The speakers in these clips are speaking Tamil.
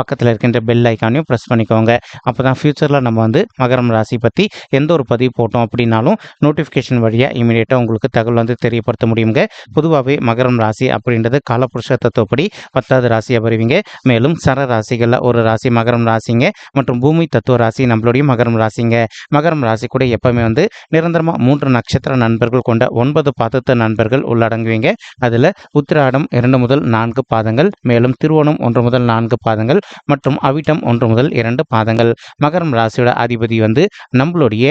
பக்கத்தில் இருக்கின்ற பெல் ஐக்கானையும் ப்ரெஸ் பண்ணிக்கோங்க. அப்போ தான் ஃப்யூச்சரில் நம்ம வந்து மகரம் ராசி பற்றி எந்த ஒரு பதிவு போட்டோம் அப்படின்னாலும் நோட்டிஃபிகேஷன் வழியாக இமீடியட்டாக உங்களுக்கு தகவல் வந்து தெரியப்படுத்த முடியுங்க. பொதுவாகவே மகரம் ராசி அப்படின்றது காலப்புருஷ தத்துவப்படி பத்தாவது ராசியாக வருவீங்க. மேலும் சர ராசிகளில் ஒரு ராசி மகரம் ராசிங்க மற்றும் பூமி தத்துவ ராசி நம்மளுடைய மகரம் ராசிங்க. மகரம் ராசி கூட எப்பவுமே வந்து நிரந்தரமாக மூன்று நட்சத்திர நண்பர்கள் கொண்ட ஒன்பது பாதத்த நண்பர்கள் உள்ளடங்குவீங்க. அதில் உத்திராடம் இரண்டு முதல் நான்கு பாதங்கள் மேலும் திருவோணம் ஒன்று முதல் நான்கு பாதங்கள் மற்றும் அவிட்டம் ஒன்று முதல் இரண்டு பாதங்கள். மகரம் ராசியோட அதிபதி வந்து நம்மளுடைய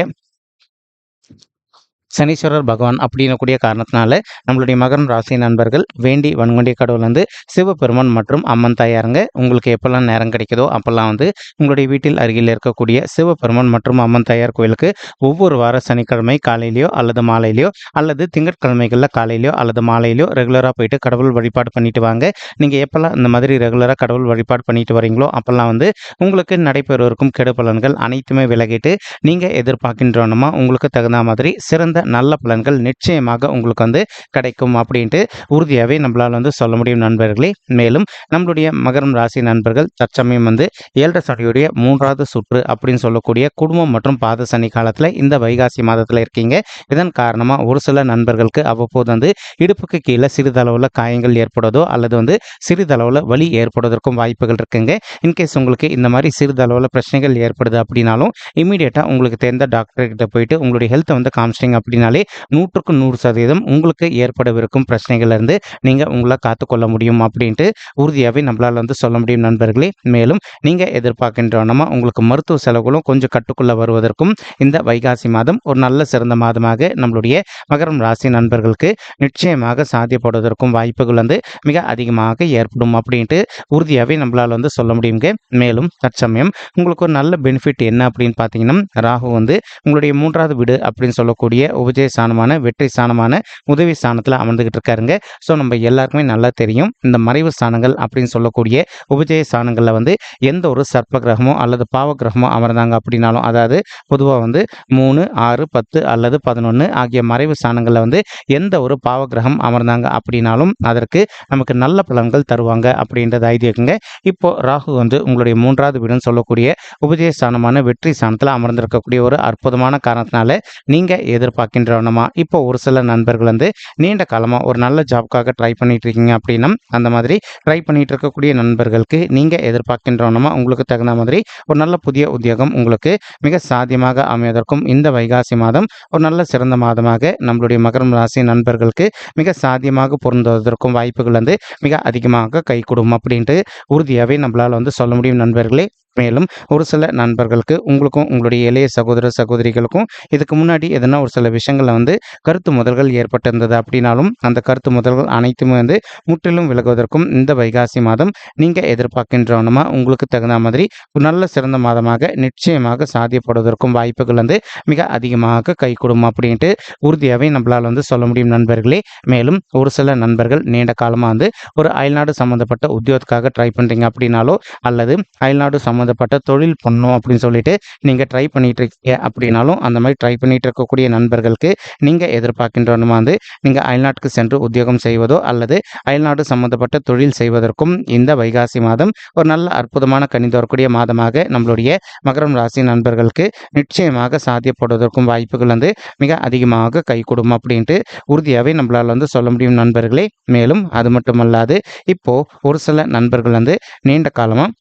சனீஸ்வரர் பகவான் அப்படின்னக்கூடிய காரணத்தினால நம்மளுடைய மகரம் ராசி நண்பர்கள் வேண்டி வன்கொண்டிய கடவுள் வந்து சிவபெருமான் மற்றும் அம்மன் தாயாருங்க. உங்களுக்கு எப்பெல்லாம் நேரம் கிடைக்குதோ அப்பெல்லாம் வந்து உங்களுடைய வீட்டில் அருகில் இருக்கக்கூடிய சிவபெருமான் மற்றும் அம்மன் தாயார் கோயிலுக்கு ஒவ்வொரு வார சனிக்கிழமை காலையிலையோ அல்லது மாலையிலையோ அல்லது திங்கட்கிழமைகளில் காலையிலையோ அல்லது மாலையிலையோ ரெகுலராக போயிட்டு கடவுள் வழிபாடு பண்ணிட்டு வாங்க. நீங்கள் எப்பெல்லாம் இந்த மாதிரி ரெகுலராக கடவுள் வழிபாடு பண்ணிட்டு வரீங்களோ அப்பெல்லாம் வந்து உங்களுக்கு நடைபெறுவருக்கும் கெடு பலன்கள் அனைத்துமே விலகிட்டு நீங்கள் எதிர்பார்க்கின்றோன்னா உங்களுக்கு தகுந்த மாதிரி சிறந்த நல்ல பலன்கள் நிச்சயமாக உங்களுக்கு வந்து கிடைக்கும் அப்படின்ட்டு உறுதியாகவே நம்மளால் வந்து சொல்ல முடியும் நண்பர்களே. மேலும் நம்மளுடைய மகரம் ராசி நண்பர்கள் தற்சமயம் வந்து ஏழரை சனியுடைய மூன்றாவது சுற்று அப்படின்னு சொல்லக்கூடிய குடும்பம் மற்றும் பாத சனி காலத்தில் இந்த வைகாசி மாதத்தில் இருக்கீங்க. இதன் காரணமாக ஒரு சில நண்பர்களுக்கு அவ்வப்போது வந்து இடுப்புக்கு கீழே சிறிதளவில் காயங்கள் ஏற்படுவதோ அல்லது வந்து சிறிதளவில் வலி ஏற்படுவதற்கும் வாய்ப்புகள் இருக்குங்க. இன்கேஸ் உங்களுக்கு இந்த மாதிரி சிறிதளவில் பிரச்சனைகள் ஏற்படுது அப்படின்னாலும் இமீடியட்டாக உங்களுக்கு தெரிந்த டாக்டர்கிட்ட போயிட்டு உங்களுடைய ஹெல்த்தை வந்து காமிச்சிட்டிங்க அப்படின்னாலே நூற்றுக்கு நூறு சதவீதம் உங்களுக்கு ஏற்படவிருக்கும் பிரச்சனைகள்லேருந்து நீங்கள் உங்களை காத்துக்கொள்ள முடியும் அப்படின்ட்டு உறுதியாகவே நம்மளால் வந்து சொல்ல முடியும் நண்பர்களே. மேலும் நீங்கள் எதிர்பார்க்கின்றனமா உங்களுக்கு மருத்துவ செலவுகளும் கொஞ்சம் கட்டுக்குள்ளே வருவதற்கும் இந்த வைகாசி மாதம் ஒரு நல்ல சிறந்த மாதமாக நம்மளுடைய மகரம் ராசி நண்பர்களுக்கு நிச்சயமாக சாத்தியப்படுவதற்கும் வாய்ப்புகள் வந்து மிக அதிகமாக ஏற்படும் அப்படின்ட்டு உறுதியாகவே நம்மளால் வந்து சொல்ல முடியுங்க மேலும் தற்சமயம் உங்களுக்கு ஒரு நல்ல பெனிஃபிட் என்ன அப்படின்னு பார்த்தீங்கன்னா ராகு வந்து உங்களுடைய மூன்றாவது வீடு அப்படின்னு சொல்லக்கூடிய உபஜய ஸ்தானமான வெற்றி ஸ்தானமான உதவி ஸ்தானத்தில் அமர்ந்துகிட்டு இருக்காருங்க. ஸோ நம்ம எல்லாருக்குமே நல்லா தெரியும் இந்த மறைவு ஸ்தானங்கள் அப்படின்னு சொல்லக்கூடிய உபஜய ஸ்தானங்களில் வந்து எந்த ஒரு சர்ப்ப கிரகமோ அல்லது பாவ கிரகமோ அமர்ந்தாங்க அப்படின்னாலும் அதாவது பொதுவாக வந்து மூணு ஆறு பத்து அல்லது பதினொன்று ஆகிய மறைவு ஸ்தானங்களில் வந்து எந்த ஒரு பாவ கிரகம் அமர்ந்தாங்க அப்படின்னாலும் அதற்கு நமக்கு நல்ல பலன்கள் தருவாங்க அப்படின்றது ஐதீகங்க இப்போ ராகு வந்து உங்களுடைய மூன்றாவது வீடுன்னு சொல்லக்கூடிய உபஜய ஸ்தானமான வெற்றி ஸ்தானத்தில் அமர்ந்திருக்கக்கூடிய ஒரு அற்புதமான காரணத்தினால நீங்கள் எதிர்பார்க்கின்றனமா இப்போ ஒரு சில நண்பர்கள் வந்து நீண்ட காலமாக ஒரு நல்ல ஜாப்க்காக ட்ரை பண்ணிட்டு இருக்கீங்க அப்படின்னா அந்த மாதிரி ட்ரை பண்ணிட்டு இருக்கக்கூடிய நண்பர்களுக்கு நீங்கள் எதிர்பார்க்கின்றனமா உங்களுக்கு தகுந்த மாதிரி ஒரு நல்ல புதிய உத்தியோகம் உங்களுக்கு மிக சாத்தியமாக அமைவதற்கும் இந்த வைகாசி மாதம் ஒரு நல்ல சிறந்த மாதமாக நம்மளுடைய மகரம் ராசி நண்பர்களுக்கு மிக சாத்தியமாக பொருந்துவதற்கும் வாய்ப்புகள் வந்து மிக அதிகமாக கை கொடுக்கும் அப்படின்ட்டு உறுதியாகவே நம்மளால் வந்து சொல்ல முடியும் நண்பர்களே. மேலும் ஒரு சில நண்பர்களுக்கு உங்களுக்கும் உங்களுடைய இளைய சகோதர சகோதரிகளுக்கும் இதுக்கு முன்னாடி எதனா ஒரு சில விஷயங்களில் வந்து கருத்து முதல்கள் ஏற்பட்டிருந்தது அப்படின்னாலும் அந்த கருத்து முதல்கள் அனைத்துமே வந்து முற்றிலும் விலகுவதற்கும் இந்த வைகாசி மாதம் நீங்கள் எதிர்பார்க்கின்றவனுமா உங்களுக்கு தகுந்த மாதிரி ஒரு நல்ல சிறந்த மாதமாக நிச்சயமாக சாத்தியப்படுவதற்கும் வாய்ப்புகள் வந்து மிக அதிகமாக கை கொடுக்கும் அப்படின்ட்டு உறுதியாகவே நம்மளால் வந்து சொல்ல முடியும் நண்பர்களே. மேலும் ஒரு சில நண்பர்கள் நீண்ட காலமாக வந்து ஒரு அயல்நாடு சம்மந்தப்பட்ட உத்தியோகத்துக்காக ட்ரை பண்ணுறீங்க அப்படின்னாலோ அல்லது அயல்நாடு சம்மந்தப்பட்ட தொழில் பண்ணும் அப்படின்னு சொல்லிட்டு நீங்கள் ட்ரை பண்ணிட்டு இருக்கீங்க அப்படின்னாலும் அந்த மாதிரி ட்ரை பண்ணிட்டு இருக்கக்கூடிய நண்பர்களுக்கு நீங்கள் எதிர்பார்க்கின்றனமா வந்து நீங்கள் அயல்நாட்டுக்கு சென்று உத்தியோகம் செய்வதோ அல்லது அயல்நாடு சம்மந்தப்பட்ட தொழில் செய்வதற்கும் இந்த வைகாசி மாதம் ஒரு நல்ல அற்புதமான கணிந்து வரக்கூடிய மாதமாக நம்மளுடைய மகரம் ராசி நண்பர்களுக்கு நிச்சயமாக சாத்தியப்படுவதற்கும் வாய்ப்புகள் வந்து மிக அதிகமாக கை கொடுக்கும் அப்படின்ட்டு உறுதியாகவே நம்மளால் வந்து சொல்ல முடியும் நண்பர்களே. மேலும் அது மட்டுமல்லாது இப்போ ஒரு சில நண்பர்கள் வந்து நீண்ட காலமாக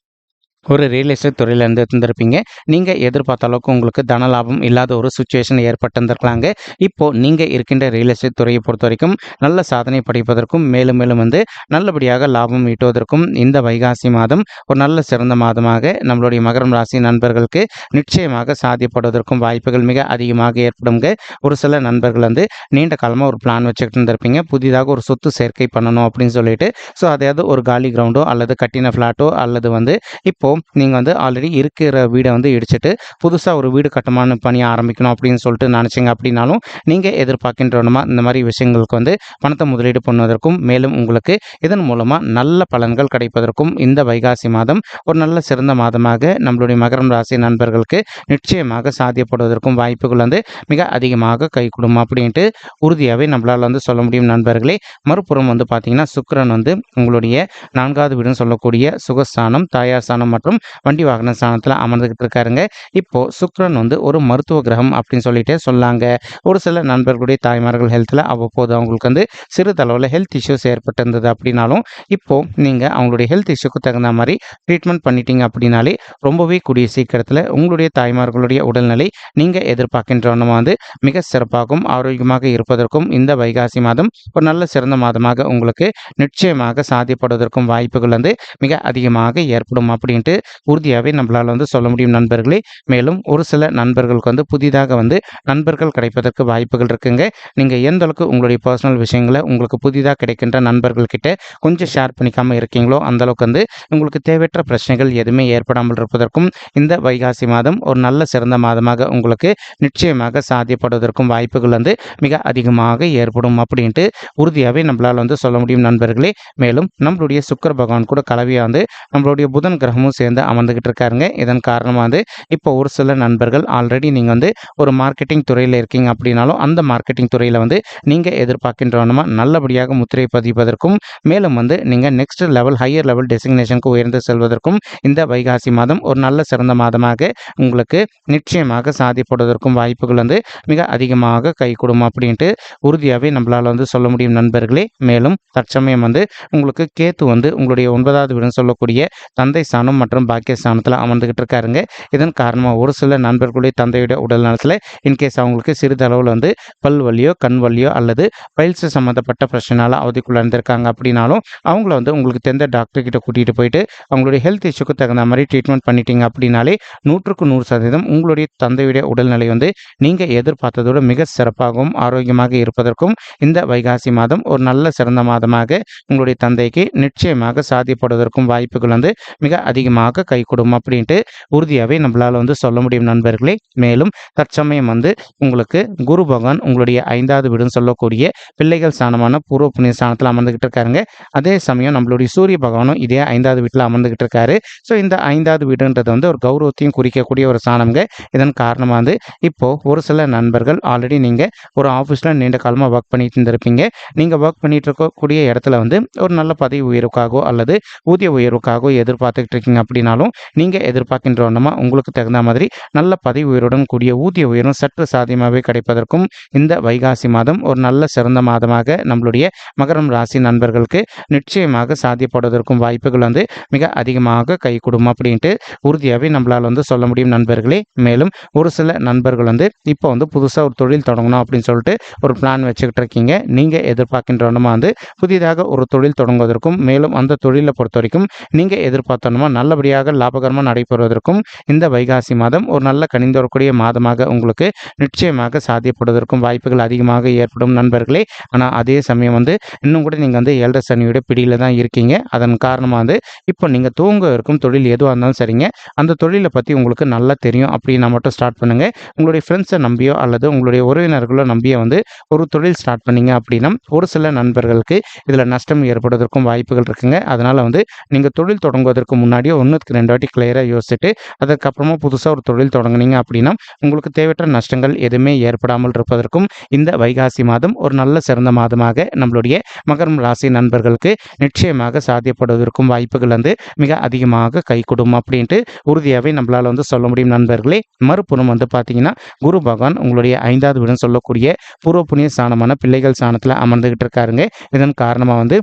ஒரு ரியல் எஸ்டேட் துறையில் இருந்து இருந்திருப்பீங்க நீங்கள் எதிர்பார்த்த அளவுக்கு உங்களுக்கு தன லாபம் இல்லாத ஒரு சுச்சுவேஷன் ஏற்பட்டிருந்திருக்கலாங்க. இப்போது நீங்கள் இருக்கின்ற ரியல் எஸ்டேட் துறையை பொறுத்த வரைக்கும் நல்ல சாதனை படைப்பதற்கும் மேலும் மேலும் வந்து நல்லபடியாக லாபம் ஈட்டுவதற்கும் இந்த வைகாசி மாதம் ஒரு நல்ல சிறந்த மாதமாக நம்மளுடைய மகரம் ராசி நண்பர்களுக்கு நிச்சயமாக சாதியப்படுவதற்கும் வாய்ப்புகள் மிக அதிகமாக ஏற்படுங்க ஒரு சில நண்பர்கள் வந்து நீண்ட காலமாக ஒரு பிளான் வச்சுக்கிட்டு இருந்திருப்பீங்க. புதிதாக ஒரு சொத்து சேர்க்கை பண்ணணும் அப்படின்னு சொல்லிட்டு. ஸோ அதாவது ஒரு காலி கிரவுண்டோ அல்லது கட்டின ஃப்ளாட்டோ அல்லது வந்து இப்போது நீங்கள் வந்து ஆல்ரெடி இருக்கிற வீடை வந்து இடிச்சிட்டு புதுசாக ஒரு வீடு கட்டுமான பணி ஆரம்பிக்கணும் அப்படின்னு சொல்லிட்டு நினச்சிங்க அப்படின்னாலும் நீங்கள் எதிர்பார்க்கின்றனமா இந்த மாதிரி விஷயங்களுக்கு வந்து பணத்தை முதலீடு பண்ணுவதற்கும் மேலும் உங்களுக்கு இதன் மூலமாக நல்ல பலன்கள் கிடைப்பதற்கும் இந்த வைகாசி மாதம் ஒரு நல்ல சிறந்த மாதமாக நம்மளுடைய மகரம் ராசி நண்பர்களுக்கு நிச்சயமாக சாத்தியப்படுவதற்கும் வாய்ப்புகள் வந்து மிக அதிகமாக கை கொடுக்கும் அப்படின்ட்டு உறுதியாகவே நம்மளால் வந்து சொல்ல முடியும் நண்பர்களே. மறுபுறம் வந்து பார்த்தீங்கன்னா சுக்கரன் வந்து உங்களுடைய நான்காவது வீடுன்னு சொல்லக்கூடிய சுகஸ்தானம் தாயார் ஸ்தானம் மற்றும் வண்டி வாகன ஸ்தானத்தில் அமர்ந்துகிட்டு இருக்காருங்க இப்போ சுக்ரன் வந்து ஒரு மருத்துவ கிரகம் அப்படின்னு சொல்லிட்டே சொல்லாங்க ஒரு சில நண்பர்களுடைய தாய்மார்கள் ஹெல்த்தில் அவ்வப்போது அவங்களுக்கு வந்து சிறிதளவில் ஹெல்த் இஷ்யூஸ் ஏற்பட்டிருந்தது அப்படின்னாலும் இப்போ நீங்கள் அவங்களுடைய ஹெல்த் இஷ்யூக்கு தகுந்த மாதிரி ட்ரீட்மெண்ட் பண்ணிட்டீங்க அப்படின்னாலே ரொம்பவே கூடிய சீக்கிரத்தில் உங்களுடைய தாய்மார்களுடைய உடல்நிலை நீங்கள் எதிர்பார்க்கின்றவனமாக வந்து மிக சிறப்பாகவும் ஆரோக்கியமாக இருப்பதற்கும் இந்த வைகாசி மாதம் ஒரு நல்ல சிறந்த மாதமாக உங்களுக்கு நிச்சயமாக சாத்தியப்படுவதற்கும் வாய்ப்புகள் வந்து மிக அதிகமாக ஏற்படும் அப்படின்ட்டு உறுதியாகவே நம்மளால் வந்து சொல்ல முடியும் நண்பர்களே. மேலும் ஒரு சில நண்பர்களுக்கு வந்து புதிதாக வந்து நண்பர்கள் கிடைப்பதற்கு வாய்ப்புகள் இருக்குங்க. நீங்கள் எந்த அளவுக்கு உங்களுடைய பர்சனல் விஷயங்களை உங்களுக்கு புதிதாக கிடைக்கின்ற நண்பர்கள்கிட்ட கொஞ்சம் ஷேர் பண்ணிக்காமல் இருக்கீங்களோ அந்த அளவுக்கு வந்து உங்களுக்கு தேவையற்ற பிரச்சனைகள் எதுவுமே ஏற்படாமல் இருப்பதற்கும் இந்த வைகாசி மாதம் ஒரு நல்ல சிறந்த மாதமாக உங்களுக்கு நிச்சயமாக சாத்தியப்படுவதற்கும் வாய்ப்புகள் வந்து மிக அதிகமாக ஏற்படும் அப்படின்ட்டு உறுதியாகவே நம்மளால் வந்து சொல்ல முடியும் நண்பர்களே. மேலும் நம்மளுடைய சுக்கர பகவான் கூட கலவையாக வந்து நம்மளுடைய புதன் கிரகமும் சேர்ந்து அமர்ந்துக்கிட்டு இருக்காருங்க இதன் காரணமாக வந்து இப்போ ஒரு சில நண்பர்கள் ஆல்ரெடி நீங்கள் வந்து ஒரு மார்க்கெட்டிங் துறையில் இருக்கீங்க அப்படின்னாலும் அந்த மார்க்கெட்டிங் துறையில் வந்து நீங்கள் எதிர்பார்க்கின்றவனமா? நல்லபடியாக முத்திரை பதிப்பதற்கும் மேலும் வந்து நீங்கள் நெக்ஸ்ட் லெவல் ஹையர் லெவல் டெசிக்னேஷனுக்கு உயர்ந்து செல்வதற்கும் இந்த வைகாசி மாதம் ஒரு நல்ல சிறந்த மாதமாக உங்களுக்கு நிச்சயமாக சாதிப்படுவதற்கும் வாய்ப்புகள் வந்து மிக அதிகமாக கை அப்படின்ட்டு உறுதியாகவே நம்மளால் வந்து சொல்ல முடியும் நண்பர்களே. மேலும் தற்சமயம் வந்து உங்களுக்கு கேத்து வந்து உங்களுடைய ஒன்பதாவது வீடுன்னு சொல்லக்கூடிய தந்தை ஸ்தானம் மற்றும் மற்றும் பாக்கியஸ்தானத்தில் அமர்ந்துகிட்டு இருக்காருங்க இதன் காரணமாக ஒரு சில நண்பர்களுடைய தந்தையுடைய உடல் நலத்தில் இன்கேஸ் அவங்களுக்கு சிறிதளவில் வந்து பல் வலியோ கண் வலியோ அல்லது பயிற்சி சம்மந்தப்பட்ட பிரச்சனையால் அவதிக்குள்ளார்ந்திருக்காங்க அப்படின்னாலும் அவங்கள வந்து உங்களுக்கு தெரிந்த டாக்டர்கிட்ட கூட்டிகிட்டு போயிட்டு அவங்களுடைய ஹெல்த் இஷ்யூக்கு தகுந்த மாதிரி ட்ரீட்மெண்ட் பண்ணிட்டீங்க அப்படின்னாலே நூற்றுக்கு நூறு சதவீதம் உங்களுடைய தந்தையுடைய உடல்நிலை வந்து நீங்கள் எதிர்பார்த்ததோட மிக சிறப்பாகவும் ஆரோக்கியமாக இருப்பதற்கும் இந்த வைகாசி மாதம் ஒரு நல்ல சிறந்த மாதமாக உங்களுடைய தந்தைக்கு நிச்சயமாக சாதிப்படுவதற்கும் வாய்ப்புகள் வந்து மிக அதிகமாக நிச்சயமாக கைகூடும் அப்படின்ட்டு உறுதியாகவே நம்மளால் வந்து சொல்ல முடியும் நண்பர்களே. மேலும் தற்சமயம் வந்து உங்களுக்கு குரு பகவான் உங்களுடைய ஐந்தாவது வீடுன்னு சொல்லக்கூடிய பிள்ளைகள் ஸ்தானமான பூர்வ புண்ணிய ஸ்தானத்தில் அமர்ந்துகிட்டு இருக்காருங்க. அதே சமயம் நம்மளுடைய சூரிய பகவானும் இதே ஐந்தாவது வீட்டில் அமர்ந்துகிட்டு இருக்காரு. ஸோ இந்த ஐந்தாவது வீடுன்றது வந்து ஒரு கௌரவத்தையும் குறிக்கக்கூடிய ஒரு ஸ்தானம்ங்க. இதன் காரணமாக வந்து இப்போது ஒரு சில நண்பர்கள் ஆல்ரெடி நீங்கள் ஒரு ஆஃபீஸில் நீண்ட காலமாக ஒர்க் பண்ணிட்டு இருந்திருப்பீங்க. நீங்கள் ஒர்க் பண்ணிட்டு இருக்கக்கூடிய இடத்துல வந்து ஒரு நல்ல பதவி உயர்வுக்காகவோ அல்லது ஊதிய உயர்வுக்காகவோ எதிர்பார்த்துக்கிட்டு இருக்கீங்க அப்படின்னாலும் நீங்கள் எதிர்பார்க்கின்ற வண்ணமாக உங்களுக்கு தகுந்த மாதிரி நல்ல பதவி உயருடன் கூடிய ஊதிய உயரும் சற்று சாத்தியமாகவே கிடைப்பதற்கும் இந்த வைகாசி மாதம் ஒரு நல்ல சிறந்த மாதமாக நம்மளுடைய மகரம் ராசி நண்பர்களுக்கு நிச்சயமாக சாத்தியப்படுவதற்கும் வாய்ப்புகள் வந்து மிக அதிகமாக கை கொடுக்கும் அப்படின்ட்டு உறுதியாகவே நம்மளால் வந்து சொல்ல முடியும் நண்பர்களே. மேலும் ஒரு சில நண்பர்கள் வந்து இப்போ வந்து புதுசாக ஒரு தொழில் தொடங்கணும் அப்படின்னு சொல்லிட்டு ஒரு பிளான் வச்சுக்கிட்டு இருக்கீங்க. நீங்கள் எதிர்பார்க்கின்றவனமா வந்து புதிதாக ஒரு தொழில் தொடங்குவதற்கும் மேலும் அந்த தொழிலை பொறுத்த வரைக்கும் நீங்கள் எதிர்பார்த்தனமா நல்லபடியாக லாபகரமாக நடைபெறுவதற்கும் இந்த வைகாசி மாதம் ஒரு நல்ல கனிந்து வரக்கூடிய மாதமாக உங்களுக்கு நிச்சயமாக சாத்தியப்படுவதற்கும் வாய்ப்புகள் அதிகமாக ஏற்படும் நண்பர்களே. ஆனால் அதே சமயம் வந்து இன்னும் கூட நீங்கள் வந்து ஏழரை சனியோட பிடியில் தான் இருக்கீங்க. அதன் காரணமாக வந்து இப்போ நீங்கள் தூங்க இருக்கும் தொழில் எதுவாக இருந்தாலும் சரிங்க. அந்த தொழிலை பற்றி உங்களுக்கு நல்லா தெரியும் அப்படின்னா மட்டும் ஸ்டார்ட் பண்ணுங்கள் உங்களுடைய ஃப்ரெண்ட்ஸை நம்பியோ அல்லது உங்களுடைய உறவினர்களோ நம்பியோ வந்து ஒரு தொழில் ஸ்டார்ட் பண்ணீங்க அப்படின்னா ஒரு சில நண்பர்களுக்கு இதில் நஷ்டம் ஏற்படுவதற்கும் வாய்ப்புகள் இருக்குங்க. அதனால் வந்து நீங்கள் தொழில் தொடங்குவதற்கு முன்னாடியோ ஒன்றுக்கு ரெண்டு வாட்டி கிளியராக யோசிச்சுட்டு அதுக்கப்புறமா புதுசாக ஒரு தொழில் தொடங்குனீங்க அப்படின்னா உங்களுக்கு தேவையற்ற நஷ்டங்கள் எதுவுமே ஏற்படாமல் இருப்பதற்கும் இந்த வைகாசி மாதம் ஒரு நல்ல சிறந்த மாதமாக நம்மளுடைய மகரம் ராசி நண்பர்களுக்கு நிச்சயமாக சாத்தியப்படுவதற்கும் வாய்ப்புகள் வந்து மிக அதிகமாக கை கொடுக்கும் அப்படின்ட்டு உறுதியாகவே நம்மளால் வந்து சொல்ல முடியும் நண்பர்களே. மறுபுறம் வந்து பார்த்தீங்கன்னா குரு பகவான் உங்களுடைய ஐந்தாவது வீடுன்னு சொல்லக்கூடிய பூர்வ புண்ணிய சாணமான பிள்ளைகள் சாணத்தில் அமர்ந்துகிட்டு இருக்காருங்க. இதன் காரணமாக வந்து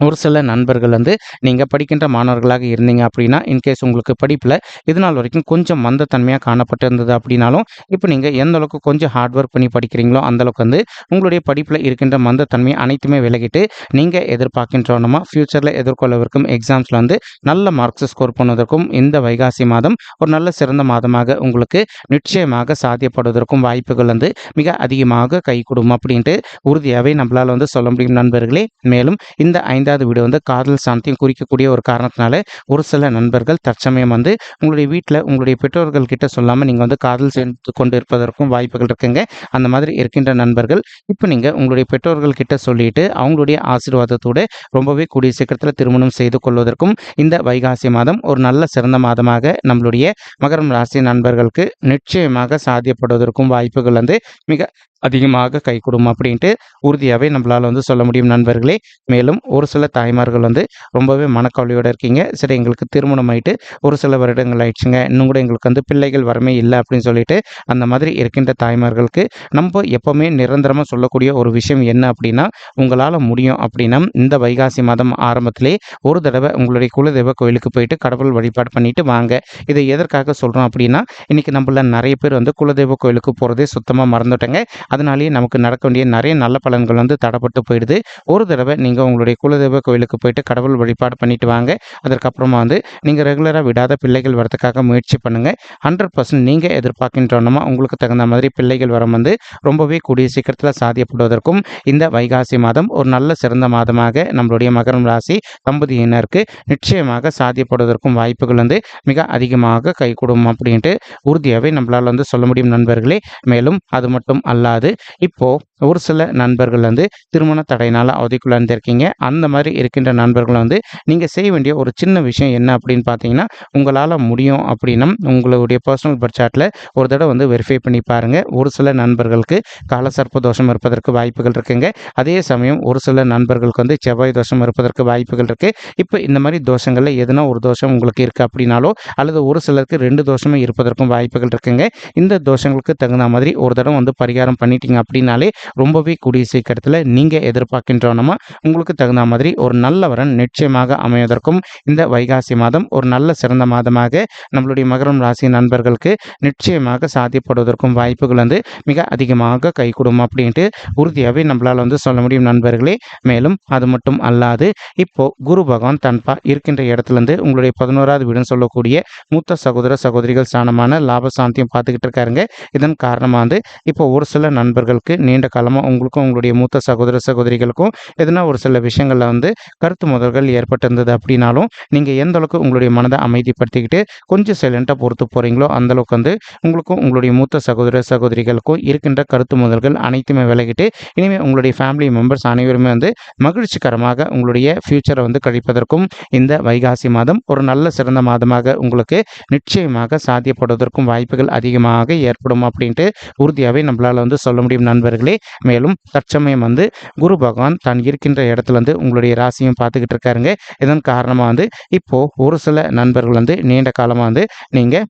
ஒரு சில நண்பர்கள் வந்து நீங்கள் படிக்கின்ற மாணவர்களாக இருந்தீங்க அப்படின்னா இன்கேஸ் உங்களுக்கு படிப்பில் இது நாள் வரைக்கும் கொஞ்சம் மந்தத்தன்மையாக காணப்பட்டிருந்தது அப்படின்னாலும் இப்போ நீங்கள் எந்த அளவுக்கு கொஞ்சம் ஹார்ட் ஒர்க் பண்ணி படிக்கிறீங்களோ அந்தளவுக்கு வந்து உங்களுடைய படிப்பில் இருக்கின்ற மந்தத்தன்மை அனைத்துமே விலகிட்டு நீங்கள் எதிர்பார்க்கின்றோனமா ஃப்யூச்சரில் எதிர்கொள்ளவிருக்கும் எக்ஸாம்ஸில் வந்து நல்ல மார்க்ஸ் ஸ்கோர் பண்ணுவதற்கும் இந்த வைகாசி மாதம் ஒரு நல்ல சிறந்த மாதமாக உங்களுக்கு நிச்சயமாக சாத்தியப்படுவதற்கும் வாய்ப்புகள் வந்து மிக அதிகமாக கை கொடுக்கும் அப்படின்ட்டு உறுதியாகவே நம்மளால் வந்து சொல்ல முடியும் நண்பர்களே. மேலும் இந்த ஐந்து ஐந்தாவது வீடு வந்து காதல் சாந்தியும் குறிக்கக்கூடிய ஒரு காரணத்தினால ஒரு சில நண்பர்கள் தற்சமயம் வந்து உங்களுடைய வீட்டில் உங்களுடைய பெற்றோர்கள் கிட்ட சொல்லாமல் நீங்கள் வந்து காதல் சேர்ந்து கொண்டு இருப்பதற்கும் வாய்ப்புகள் இருக்குங்க. அந்த மாதிரி இருக்கின்ற நண்பர்கள் இப்போ நீங்கள் உங்களுடைய பெற்றோர்கள் கிட்ட சொல்லிட்டு அவங்களுடைய ஆசீர்வாதத்தோடு ரொம்பவே கூடிய சீக்கிரத்தில் திருமணம் செய்து கொள்வதற்கும் இந்த வைகாசி மாதம் ஒரு நல்ல சிறந்த மாதமாக நம்மளுடைய மகரம் ராசி நண்பர்களுக்கு நிச்சயமாக சாத்தியப்படுவதற்கும் வாய்ப்புகள் வந்து மிக அதிகமாக கை கொடுக்கும் அப்படின்ட்டு உறுதியாகவே நம்மளால் வந்து சொல்ல முடியும் நண்பர்களே. மேலும் ஒரு சில தாய்மார்கள் வந்து ரொம்பவே மனக்கவலையோடு இருக்கீங்க. சரி எங்களுக்கு திருமணம் ஆகிட்டு ஒரு சில வருடங்கள் ஆயிடுச்சுங்க. இன்னும் கூட எங்களுக்கு வந்து பிள்ளைகள் வரமே இல்லை அப்படின்னு சொல்லிட்டு அந்த மாதிரி இருக்கின்ற தாய்மார்களுக்கு நம்ம எப்போவுமே நிரந்தரமாக சொல்லக்கூடிய ஒரு விஷயம் என்ன அப்படின்னா உங்களால் முடியும் அப்படின்னா இந்த வைகாசி மாதம் ஆரம்பத்திலே ஒரு தடவை உங்களுடைய குலதெய்வ கோயிலுக்கு போயிட்டு கடவுள் வழிபாடு பண்ணிட்டு வாங்க. இதை எதற்காக சொல்கிறோம் அப்படின்னா இன்றைக்கி நம்மள நிறைய பேர் வந்து குலதெய்வ கோயிலுக்கு போகிறதே சுத்தமாக மறந்துட்டேங்க. அதனாலேயே நமக்கு நடக்க வேண்டிய நிறைய நல்ல பலன்கள் வந்து தடப்பட்டு போயிடுது. ஒரு தடவை நீங்கள் உங்களுடைய குலதெய்வ கோவிலுக்கு போயிட்டு கடவுள் வழிபாடு பண்ணிட்டு வாங்க. அதற்கப்புறமா வந்து நீங்கள் ரெகுலராக விடாத பிள்ளைகள் வரதுக்காக முயற்சி பண்ணுங்கள் ஹண்ட்ரட் பர்சன்ட் நீங்கள் எதிர்பார்க்கின்றோன்னா உங்களுக்கு தகுந்த மாதிரி பிள்ளைகள் வரம் வந்து ரொம்பவே கூடிய சீக்கிரத்தில் சாதியப்படுவதற்கும் இந்த வைகாசி மாதம் ஒரு நல்ல சிறந்த மாதமாக நம்மளுடைய மகரம் ராசி தம்பதியினருக்கு நிச்சயமாக சாதியப்படுவதற்கும் வாய்ப்புகள் வந்து மிக அதிகமாக கைகூடும் அப்படின்ட்டு உறுதியாகவே நம்மளால் வந்து சொல்ல முடியும் நண்பர்களே. மேலும் அது மட்டும் அல்லாது அதாவது இப்போ ஒரு சில நண்பர்கள் வந்து திருமண தடையினால் அவதிக்குள்ளாந்துருக்கீங்க அந்த மாதிரி இருக்கின்ற நண்பர்கள் வந்து நீங்கள் செய்ய வேண்டிய ஒரு சின்ன விஷயம் என்ன அப்படின்னு பார்த்தீங்கன்னா உங்களால் முடியும் அப்படின்னா உங்களுடைய பர்சனல் பட்ஜெட்டில் ஒரு தடவை வந்து வெரிஃபை பண்ணி பாருங்கள் ஒரு சில நண்பர்களுக்கு காலசர்ப்ப தோஷம் இருப்பதற்கு வாய்ப்புகள் இருக்குங்க. அதே சமயம் ஒரு சில நண்பர்களுக்கு வந்து செவ்வாய் தோஷம் இருப்பதற்கு வாய்ப்புகள் இருக்குது இப்போ இந்த மாதிரி தோஷங்களில் எதுனா ஒரு தோஷம் உங்களுக்கு இருக்குது அப்படின்னாலோ அல்லது ஒரு சிலருக்கு ரெண்டு தோஷமே இருப்பதற்கும் வாய்ப்புகள் இருக்குங்க. இந்த தோஷங்களுக்கு தகுந்த மாதிரி ஒரு தடவை வந்து பரிகாரம் பண்ணிட்டீங்க அப்படின்னாலே ரொம்பவே கூடிய சீக்கிரத்தில் நீங்கள் எதிர்பார்க்கின்றோன்னா உங்களுக்கு தகுந்த மாதிரி ஒரு நல்ல வரன் நிச்சயமாக அமைவதற்கும் இந்த வைகாசி மாதம் ஒரு நல்ல சிறந்த மாதமாக நம்மளுடைய மகரம் ராசி நண்பர்களுக்கு நிச்சயமாக சாத்தியப்படுவதற்கும் வாய்ப்புகள் வந்து மிக அதிகமாக கைகூடும் அப்படின்ட்டு உறுதியாகவே நம்மளால் வந்து சொல்ல முடியும் நண்பர்களே. மேலும் அது மட்டும் அல்லாது இப்போ குரு பகவான் தன்பா இருக்கின்ற இடத்துலேருந்து உங்களுடைய பதினோராவது வீடுன்னு சொல்லக்கூடிய மூத்த சகோதர சகோதரிகள் ஸ்தானமான லாபசாந்தியும் பார்த்துக்கிட்டு இருக்காருங்க. இதன் காரணமாக வந்து இப்போ ஒரு சில நண்பர்களுக்கு நீண்ட காலமாக உங்களுக்கும் உங்களுடைய மூத்த சகோதர சகோதரிகளுக்கும் எதனா ஒரு சில விஷயங்களில் வந்து கருத்து முதல்கள் ஏற்பட்டிருந்தது அப்படின்னாலும் நீங்கள் எந்த அளவுக்கு உங்களுடைய மனதை அமைதிப்படுத்திக்கிட்டு கொஞ்சம் சைலண்ட்டாக பொறுத்து போகிறீங்களோ அந்தளவுக்கு வந்து உங்களுக்கும் உங்களுடைய மூத்த சகோதர சகோதரிகளுக்கும் இருக்கின்ற கருத்து முதல்கள் அனைத்துமே விலகிட்டு இனிமேல் உங்களுடைய ஃபேமிலி மெம்பர்ஸ் அனைவருமே வந்து மகிழ்ச்சிகரமாக உங்களுடைய ஃப்யூச்சரை வந்து கழிப்பதற்கும் இந்த வைகாசி மாதம் ஒரு நல்ல சிறந்த மாதமாக உங்களுக்கு நிச்சயமாக சாத்தியப்படுவதற்கும் வாய்ப்புகள் அதிகமாக ஏற்படும் அப்படின்ட்டு உறுதியாகவே நம்மளால் வந்து சொல்ல முடியும் நண்பர்களே. மேலும் தற்சமயம் வந்து குரு பகவான் தான் இருக்கின்ற இடத்துல வந்து உங்களுடைய ராசியும் பார்த்துக்கிட்டு இருக்காருங்க. இதன் காரணமாக வந்து இப்போது ஒரு சில நண்பர்கள் வந்து நீண்ட காலமாக வந்து நீங்கள்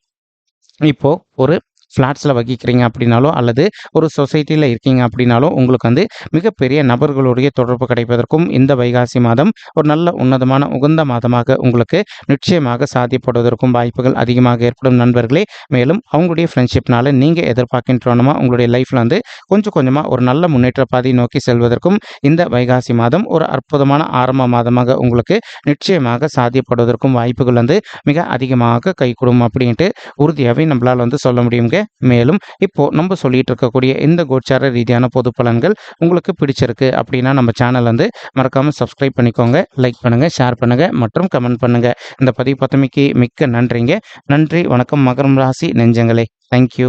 இப்போது ஒரு ஃப்ளாட்ஸில் வகிக்கிறீங்க அப்படின்னாலோ அல்லது ஒரு சொசைட்டியில் இருக்கீங்க அப்படின்னாலும் உங்களுக்கு வந்து மிகப்பெரிய நபர்களுடைய தொடர்பு கிடைப்பதற்கும் இந்த வைகாசி மாதம் ஒரு நல்ல உன்னதமான உகந்த மாதமாக உங்களுக்கு நிச்சயமாக சாத்தியப்படுவதற்கும் வாய்ப்புகள் அதிகமாக ஏற்படும் நண்பர்களே. மேலும் அவங்களுடைய ஃப்ரெண்ட்ஷிப்னால நீங்கள் எதிர்பார்க்கின்றோனமா உங்களுடைய லைஃப்பில் வந்து கொஞ்சம் கொஞ்சமாக ஒரு நல்ல முன்னேற்ற பாதை நோக்கி செல்வதற்கும் இந்த வைகாசி மாதம் ஒரு அற்புதமான ஆரம்ப மாதமாக உங்களுக்கு நிச்சயமாக சாத்தியப்படுவதற்கும் வாய்ப்புகள் வந்து மிக அதிகமாக கைகூடும் அப்படின்ட்டு உறுதியாகவே நம்மளால் வந்து சொல்ல முடியுங்க. மேலும் இப்போ நம்ம சொல்லிட்டு இருக்கக்கூடிய இந்த கோச்சார ரீதியான பொது பலன்கள் உங்களுக்கு பிடிச்சிருக்கு அப்படின்னா நம்ம சேனல் வந்து மறக்காமல் சப்ஸ்கிரைப் பண்ணிக்கோங்க லைக் பண்ணுங்கள் ஷேர் பண்ணுங்க மற்றும் கமெண்ட் பண்ணுங்க. இந்த பதிவு பத்தமைக்கு மிக்க நன்றிங்க. நன்றி வணக்கம் மகரம் ராசி நெஞ்சங்களே. தேங்க்யூ